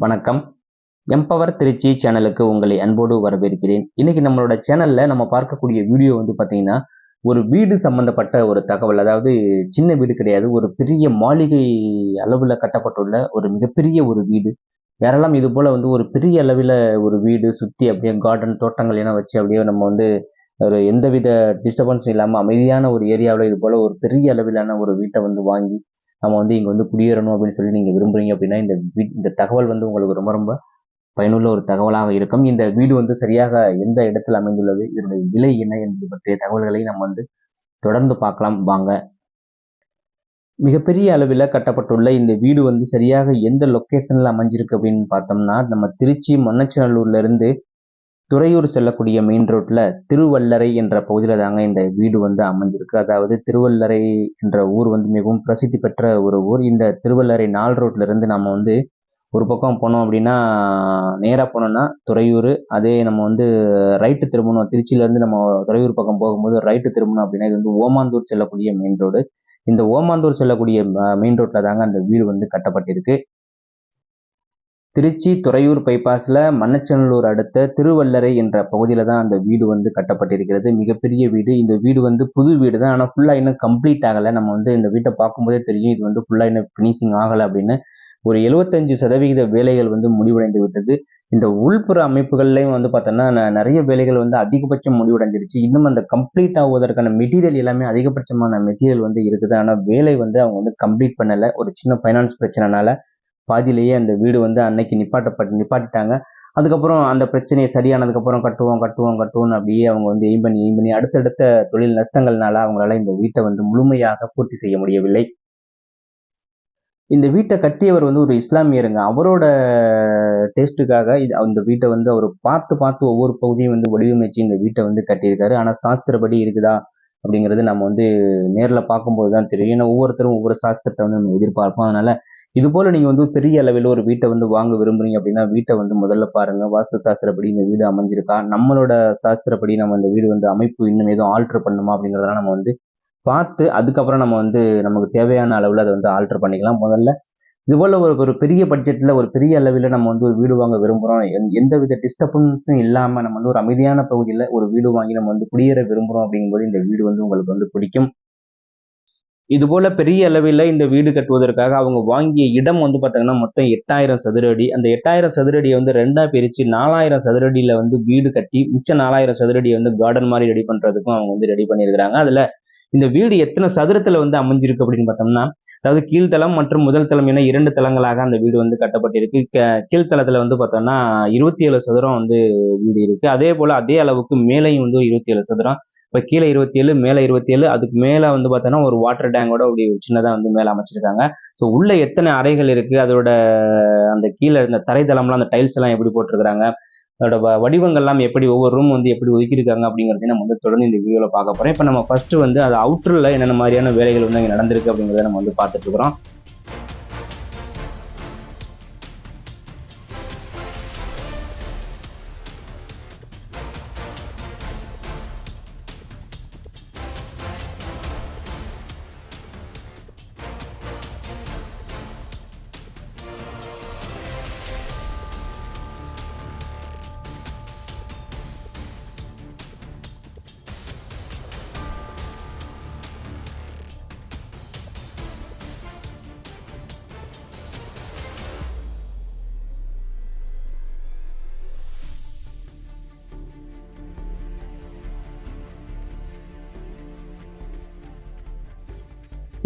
வணக்கம். எம்பவர் திருச்சி சேனலுக்கு உங்களை அன்போடு வரவேற்கிறேன். இன்னைக்கு நம்மளோட சேனல்ல நம்ம பார்க்கக்கூடிய வீடியோ வந்து பார்த்தீங்கன்னா ஒரு வீடு சம்பந்தப்பட்ட ஒரு தகவல் அதாவது சின்ன வீடு கிடையாது ஒரு பெரிய மாளிகை அளவில் கட்டப்பட்டுள்ள ஒரு மிகப்பெரிய ஒரு வீடு. யாரெல்லாம் இது போல வந்து ஒரு பெரிய அளவில் ஒரு வீடு சுற்றி அப்படியே கார்டன் தோட்டங்கள் எல்லாம் வச்சு அப்படியே நம்ம வந்து ஒரு எந்தவித டிஸ்டர்பன்ஸும் இல்லாமல் அமைதியான ஒரு ஏரியாவில் இது போல ஒரு பெரிய அளவிலான ஒரு வீட்டை வந்து வாங்கி நம்ம வந்து இங்கே வந்து குடியேறணும் அப்படின்னு சொல்லி நீங்கள் விரும்புகிறீங்க அப்படின்னா இந்த வீ- இந்த தகவல் வந்து உங்களுக்கு ரொம்ப ரொம்ப பயனுள்ள ஒரு தகவலாக இருக்கும். இந்த வீடு வந்து சரியாக எந்த இடத்தில் அமைந்துள்ளது இதனுடைய விலை என்ன என்பது பற்றிய தகவல்களை நம்ம வந்து தொடர்ந்து பார்க்கலாம். வாங்க. மிகப்பெரிய அளவில் கட்டப்பட்டுள்ள இந்த வீடு வந்து சரியாக எந்த லொக்கேஷனில் அமைஞ்சிருக்கு அப்படின்னு பார்த்தோம்னா நம்ம திருச்சி மன்னச்சநல்லூர்லேருந்து துறையூர் செல்லக்கூடிய மெயின் ரோட்ல திருவல்லரை என்ற பகுதியில் தாங்க இந்த வீடு வந்து அமைஞ்சிருக்கு. அதாவது திருவல்லரை என்ற ஊர் வந்து மிகவும் பிரசித்தி பெற்ற ஒரு ஊர். இந்த திருவல்லரை நாள் ரோட்ல இருந்து நம்ம வந்து ஒரு பக்கம் போனோம் அப்படின்னா நேராக போனோம்னா துறையூர் அதே நம்ம வந்து ரைட்டு திரும்பணும். திருச்சியிலேருந்து நம்ம துறையூர் பக்கம் போகும்போது ரைட்டு திரும்பணும் அப்படின்னா இது வந்து ஓமாந்தூர் செல்லக்கூடிய மெயின் ரோடு இந்த ஓமாந்தூர் செல்லக்கூடிய மெயின் ரோட்டில் தாங்க அந்த வீடு வந்து கட்டப்பட்டிருக்கு. திருச்சி துறையூர் பைபாஸில் மண்ணச்சநல்லூர் அடுத்த திருவல்லரை என்ற பகுதியில் தான் அந்த வீடு வந்து கட்டப்பட்டிருக்கிறது. மிகப்பெரிய வீடு. இந்த வீடு வந்து புது வீடு தான். ஆனால் ஃபுல்லாக இன்னும் கம்ப்ளீட் ஆகலை. நம்ம வந்து இந்த வீட்டை பார்க்கும்போதே தெரியும். இது வந்து ஃபுல்லாக இன்னும் ஃபினிஷிங் ஆகலை அப்படின்னு ஒரு எழுபத்தஞ்சு சதவிகித வேலைகள் வந்து முடிவடைந்து விட்டது. இந்த உள்புற அமைப்புகள்லையும் வந்து பார்த்தோன்னா நிறைய வேலைகள் வந்து அதிகபட்சம் முடிவடைஞ்சிருச்சு இன்னும் அந்த கம்ப்ளீட் ஆகுவதற்கான மெட்டீரியல் எல்லாமே அதிகபட்சமான மெட்டீரியல் வந்து இருக்குது. ஆனால் வேலை வந்து அவங்க வந்து கம்ப்ளீட் பண்ணலை. ஒரு சின்ன ஃபைனான்ஸ் பிரச்சனைனால பாதியிலேயே அந்த வீடு வந்து அன்னைக்கு நிப்பாட்டப்பட்டு நிப்பாட்டிட்டாங்க. அதுக்கப்புறம் அந்த பிரச்சனையை சரியானதுக்கப்புறம் கட்டுவோம் கட்டுவோம் கட்டுவோம்னு அப்படியே அவங்க வந்து எய்ம் பண்ணி எய்ம் பண்ணி அடுத்தடுத்த தொழில் நஷ்டங்கள்னால அவங்களால இந்த வீட்டை வந்து முழுமையாக பூர்த்தி செய்ய முடியவில்லை. இந்த வீட்டை கட்டியவர் வந்து ஒரு இஸ்லாமியருங்க. அவரோட டேஸ்ட்டுக்காக இது அந்த வீட்டை வந்து அவர் பார்த்து பார்த்து ஒவ்வொரு பகுதியும் வந்து வடிவமைச்சு இந்த வீட்டை வந்து கட்டியிருக்காரு. ஆனால் சாஸ்திரப்படி இருக்குதா அப்படிங்கிறது நம்ம வந்து நேரில் பார்க்கும்போது தான் தெரியும். ஏன்னா ஒவ்வொருத்தரும் ஒவ்வொரு சாஸ்திரத்தை வந்து நம்ம எதிர்பார்ப்போம். அதனால இது போல நீங்க வந்து பெரிய அளவில் ஒரு வீட்டை வந்து வாங்க விரும்புறீங்க அப்படின்னா வீட்டை வந்து முதல்ல பாருங்க. வாஸ்து சாஸ்திரப்படி இந்த வீடு அமைஞ்சிருக்கா? நம்மளோட சாஸ்திரப்படி நம்ம இந்த வீடு வந்து அமைப்பு இன்னும் எதுவும் ஆல்டர் பண்ணுமா அப்படிங்கிறதெல்லாம் நம்ம வந்து பார்த்து அதுக்கப்புறம் நம்ம வந்து நமக்கு தேவையான அளவில் அதை வந்து ஆல்டர் பண்ணிக்கலாம். முதல்ல இது போல ஒரு ஒரு பெரிய பட்ஜெட்ல ஒரு பெரிய அளவில் நம்ம வந்து ஒரு வீடு வாங்க விரும்புகிறோம் எந்த- வித டிஸ்டர்பன்ஸும் இல்லாம நம்ம வந்து ஒரு அமைதியான பகுதியில் ஒரு வீடு வாங்கி நம்ம வந்து குடியேற விரும்புகிறோம் அப்படிங்கும்போது இந்த வீடு வந்து உங்களுக்கு வந்து பிடிக்கும். இது போல பெரிய அளவில் இந்த வீடு கட்டுவதற்காக அவங்க வாங்கிய இடம் வந்து பார்த்தீங்கன்னா மொத்தம் எட்டாயிரம் சதுர அடி அந்த எட்டாயிரம் சதுரடியை வந்து ரெண்டா பிரித்து நாலாயிரம் சதுரடியில் வந்து வீடு கட்டி மிச்ச நாலாயிரம் சதுரடியை வந்து கார்டன் மாதிரி ரெடி பண்ணுறதுக்கும் அவங்க வந்து ரெடி பண்ணியிருக்கிறாங்க. அதில் இந்த வீடு எத்தனை சதுரத்தில் வந்து அமைஞ்சிருக்கு அப்படின்னு பார்த்தோம்னா அதாவது கீழ்த்தளம் மற்றும் முதல் தளம் என இரண்டு தளங்களாக அந்த வீடு வந்து கட்டப்பட்டிருக்கு. க- வந்து பார்த்தோம்னா இருபத்தி ஏழு சதுரம் வந்து வீடு இருக்குது அதே போல் அதே அளவுக்கு மேலையும் வந்து இருபத்தி ஏழு சதுரம் இப்போ கீழே இருபத்தி ஏழு மேலே இருபத்தி ஏழு அதுக்கு மேலே வந்து பார்த்தோன்னா ஒரு வாட்டர் டேங்கோட அப்படி சின்னதாக வந்து மேலே அமைச்சிருக்காங்க. ஸோ உள்ளே எத்தனை அறைகள் இருக்குது அதோட அந்த கீழே இருந்த தரைதளம்லாம் அந்த டைல்ஸ் எல்லாம் எப்படி போட்டிருக்காங்க அதோட வ- வடிவங்கள்லாம் எப்படி ஒவ்வொரு ரூம் வந்து எப்படி ஒதுக்கியிருக்காங்க அப்படிங்கிறதையும் நம்ம வந்து தொடர்ந்து இந்த வீடியோவில் பார்க்க போகிறோம் இப்போ நம்ம ஃபஸ்ட்டு வந்து அது அவுட்டரில் என்னென்ன மாதிரியான வேலைகள் வந்து அங்கே நடந்திருக்கு அப்படிங்கிறத நம்ம வந்து பார்த்துட்டு இருக்கிறோம்.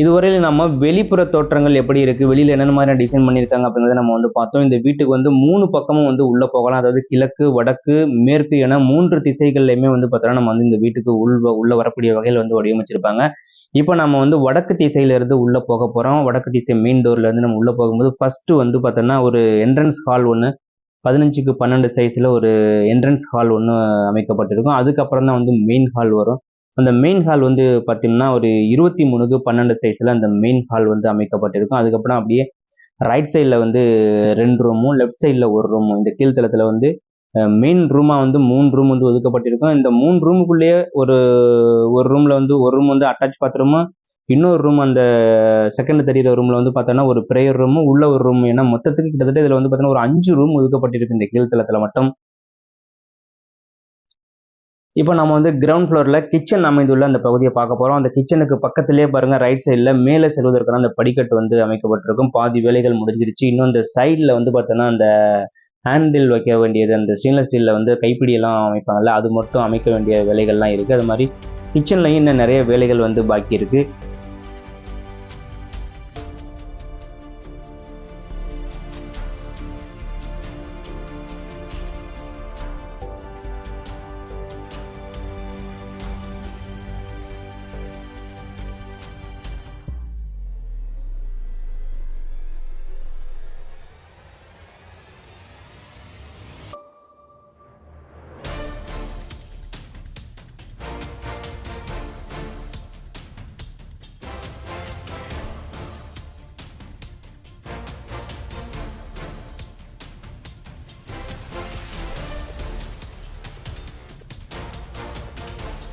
இதுவரையில் நம்ம வெளிப்புற தோற்றங்கள் எப்படி இருக்குது வெளியில் என்னென்ன மாதிரி டிசைன் பண்ணியிருக்காங்க அப்படிங்கிறத நம்ம வந்து பார்த்தோம். இந்த வீட்டுக்கு வந்து மூணு பக்கமும் வந்து உள்ளே போகலாம். அதாவது கிழக்கு வடக்கு மேற்கு என மூன்று திசைகள்லையுமே வந்து பார்த்தோன்னா நம்ம வந்து இந்த வீட்டுக்கு உள் உள்ளே வரக்கூடிய வகையில் வந்து வடிவமைச்சிருப்பாங்க. இப்போ நம்ம வந்து வடக்கு திசையிலேருந்து உள்ளே போக போகிறோம் வடக்கு திசை மெயின் டோர்லேருந்து நம்ம உள்ளே போகும்போது ஃபஸ்ட்டு வந்து பார்த்தோம்னா ஒரு என்ட்ரன்ஸ் ஹால் ஒன்று பதினஞ்சுக்கு பன்னெண்டு சைஸில் ஒரு என்ட்ரன்ஸ் ஹால் ஒன்று அமைக்கப்பட்டிருக்கும். அதுக்கப்புறம் தான் வந்து மெயின் ஹால் வரும். அந்த மெயின் ஹால் வந்து பார்த்தீங்கன்னா ஒரு இருபத்தி மூணுக்கு பன்னெண்டு சைஸில் அந்த மெயின் ஹால் வந்து அமைக்கப்பட்டிருக்கும். அதுக்கப்புறம் அப்படியே ரைட் சைடில் வந்து ரெண்டு ரூமும் லெஃப்ட் சைடில் ஒரு ரூமும் இந்த கீழ்த்தளத்தில் வந்து மெயின் ரூமாக வந்து மூணு ரூம் வந்து ஒதுக்கப்பட்டிருக்கும். இந்த மூணு ரூமுக்குள்ளேயே ஒரு ஒரு ரூமில் வந்து ஒரு ரூம் வந்து அட்டாச் பாத்ரூமும் இன்னொரு ரூம் அந்த செகண்ட் தெரியிற ரூமில் வந்து பார்த்தோன்னா ஒரு ப்ரேயர் ரூமு உள்ள ஒரு ரூம் ஏன்னா மொத்தத்துக்கு கிட்டத்தட்ட இதில் வந்து பார்த்தோன்னா ஒரு அஞ்சு ரூம் ஒதுக்கப்பட்டிருக்கு இந்த கீழ்த்தளத்தில் மட்டும். இப்போ நம்ம வந்து கிரவுண்ட் ஃப்ளோரில் கிச்சன் அமைந்துள்ள அந்த பகுதியை பார்க்க போகிறோம் அந்த கிச்சனுக்கு பக்கத்திலே பாருங்கள் ரைட் சைடில் மேலே செல்வதற்கான அந்த படிக்கட்டு வந்து அமைக்கப்பட்டிருக்கும். பாதி வேலைகள் முடிஞ்சிருச்சு. இன்னும் அந்த சைடில் வந்து பார்த்தோன்னா அந்த ஹேண்டில் வைக்க வேண்டியது அந்த ஸ்டெயின்லெஸ் ஸ்டீலில் வந்து கைப்பிடியெல்லாம் அமைப்பாங்கல்ல அது மட்டும் அமைக்க வேண்டிய வேலைகள்லாம் இருக்குது அது மாதிரி கிச்சன்லையும் இன்னும் நிறைய வேலைகள் வந்து பாக்கி இருக்குது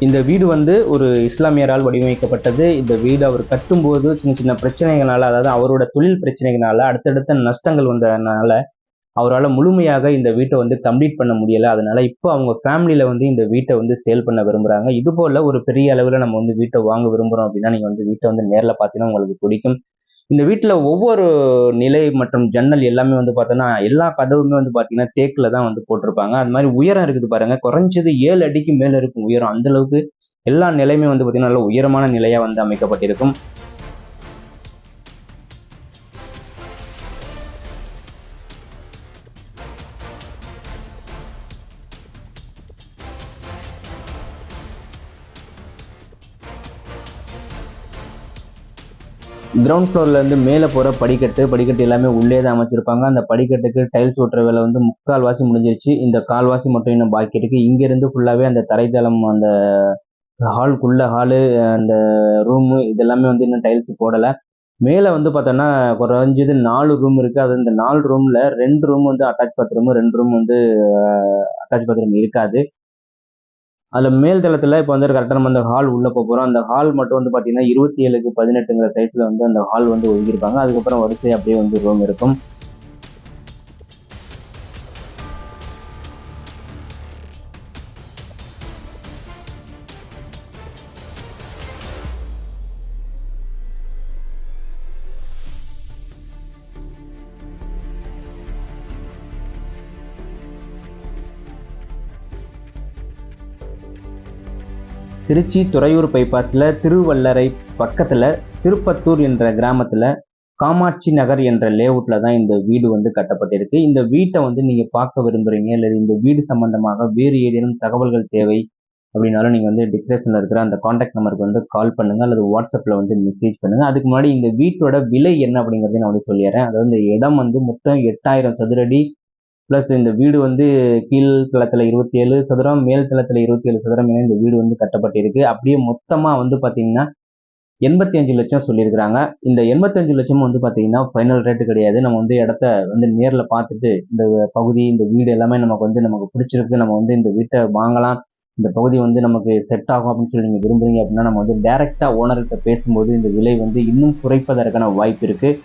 இந்த வீடு வந்து ஒரு இஸ்லாமியரால் வடிவமைக்கப்பட்டது. இந்த வீடு அவர் கட்டும்போது சின்ன சின்ன பிரச்சனைகளால் அதாவது அவரோட தொழில் பிரச்சனைகளால் அடுத்தடுத்த நஷ்டங்கள் வந்ததுனால அவரால் முழுமையாக இந்த வீட்டை வந்து கம்ப்ளீட் பண்ண முடியலை. அதனால இப்போ அவங்க ஃபேமிலியில் வந்து இந்த வீட்டை வந்து சேல் பண்ண விரும்புகிறாங்க இது போல் ஒரு பெரிய அளவில் நம்ம வந்து வீட்டை வாங்க விரும்புகிறோம் அப்படின்னா நீங்கள் வந்து வீட்டை வந்து நேரில் பார்த்தீங்கன்னா உங்களுக்கு பிடிக்கும். இந்த வீட்டில் ஒவ்வொரு நிலை மற்றும் ஜன்னல் எல்லாமே வந்து பார்த்தோன்னா எல்லா கதவுமே வந்து பார்த்தீங்கன்னா தேக்கில் தான் வந்து போட்டிருப்பாங்க. அது மாதிரி உயரம் இருக்குது பாருங்க. குறைஞ்சது ஏழு அடிக்கு மேலே இருக்கும் உயரம். அந்த அளவுக்கு எல்லா நிலையுமே வந்து பார்த்தீங்கன்னா நல்ல உயரமான நிலையாக வந்து அமைக்கப்பட்டிருக்கும். கிரவுண்ட் ஃப்ளோர்லேருந்து மேலே போகிற படிக்கட்டு படிக்கட்டு எல்லாமே உள்ளே தான் அமைச்சிருப்பாங்க. அந்த படிக்கட்டுக்கு டைல்ஸ் ஓட்டுற வேலை வந்து முக்கால்வாசி முடிஞ்சிருச்சு. இந்த கால்வாசி மட்டும் இன்னும் பாக்கி இருக்குது இங்கேருந்து ஃபுல்லாகவே அந்த தரைத்தளம் அந்த ஹால்குள்ள ஹாலு அந்த ரூமு இதெல்லாமே வந்து இன்னும் டைல்ஸ் போடலை. மேலே வந்து பார்த்தோன்னா குறைஞ்சது நாலு ரூம் இருக்குது அது இந்த நாலு ரூமில் ரெண்டு ரூம் வந்து அட்டாச் பாத்ரூமு ரெண்டு ரூம் வந்து அட்டாச் பாத்ரூம் இருக்காது. அதில் மேல் தளத்தில் இப்போ வந்து கரெக்டாக நம்ம அந்த ஹால் உள்ளே போக போகிறோம் அந்த ஹால் மட்டும் வந்து பார்த்தீங்கன்னா இருபத்தி ஏழுக்கு பதினெட்டுங்கிற சைஸில் வந்து அந்த ஹால் வந்து ஒதுக்கியிருப்பாங்க. அதுக்கப்புறம் வரிசை அப்படியே வந்து ரூம் இருக்கும். திருச்சி துறையூர் பைபாஸில் திருவல்லரை பக்கத்தில் சிறுப்பத்தூர் என்ற கிராமத்தில் காமாட்சி நகர் என்ற லேஅவுட்டில் தான் இந்த வீடு வந்து கட்டப்பட்டிருக்கு. இந்த வீட்டை வந்து நீங்கள் பார்க்க விரும்புகிறீங்க இல்லை இந்த வீடு சம்பந்தமாக வேறு ஏதேனும் தகவல்கள் தேவை அப்படின்னாலும் நீங்கள் வந்து டிஸ்கிரிப்ஷனில் இருக்கிற அந்த காண்டாக்ட் நம்பருக்கு வந்து கால் பண்ணுங்கள் அல்லது வாட்ஸ்அப்பில் வந்து மெசேஜ் பண்ணுங்கள் அதுக்கு முன்னாடி இந்த வீட்டோட விலை என்ன அப்படிங்கிறத நான் வந்து சொல்லிடுறேன். அதாவது இந்த இடம் வந்து மொத்தம் எட்டாயிரம் சதுரடி ப்ளஸ் இந்த வீடு வந்து கீழ் தளத்தில் இருபத்தி ஏழு சதுரம் மேல் தளத்தில் இருபத்தி ஏழு சதுரம் என இந்த வீடு வந்து கட்டப்பட்டிருக்கு. அப்படியே மொத்தமாக வந்து பார்த்தீங்கன்னா எண்பத்தி அஞ்சு லட்சம் சொல்லியிருக்கிறாங்க. இந்த எண்பத்தஞ்சு லட்சமும் வந்து பார்த்தீங்கன்னா ஃபைனல் ரேட்டு கிடையாது. நம்ம வந்து இடத்த வந்து நேரில் பார்த்துட்டு இந்த பகுதி இந்த வீடு எல்லாமே நமக்கு வந்து நமக்கு பிடிச்சிருக்கு. நம்ம வந்து இந்த வீட்டை வாங்கலாம். இந்த பகுதி வந்து நமக்கு செட் ஆகும் அப்படின்னு சொல்லி நீங்கள் விரும்புறீங்க அப்படின்னா நம்ம வந்து டைரெக்டாக ஓனர்கிட்ட பேசும்போது இந்த விலை வந்து இன்னும் குறைப்பதற்கான வாய்ப்பு இருக்குது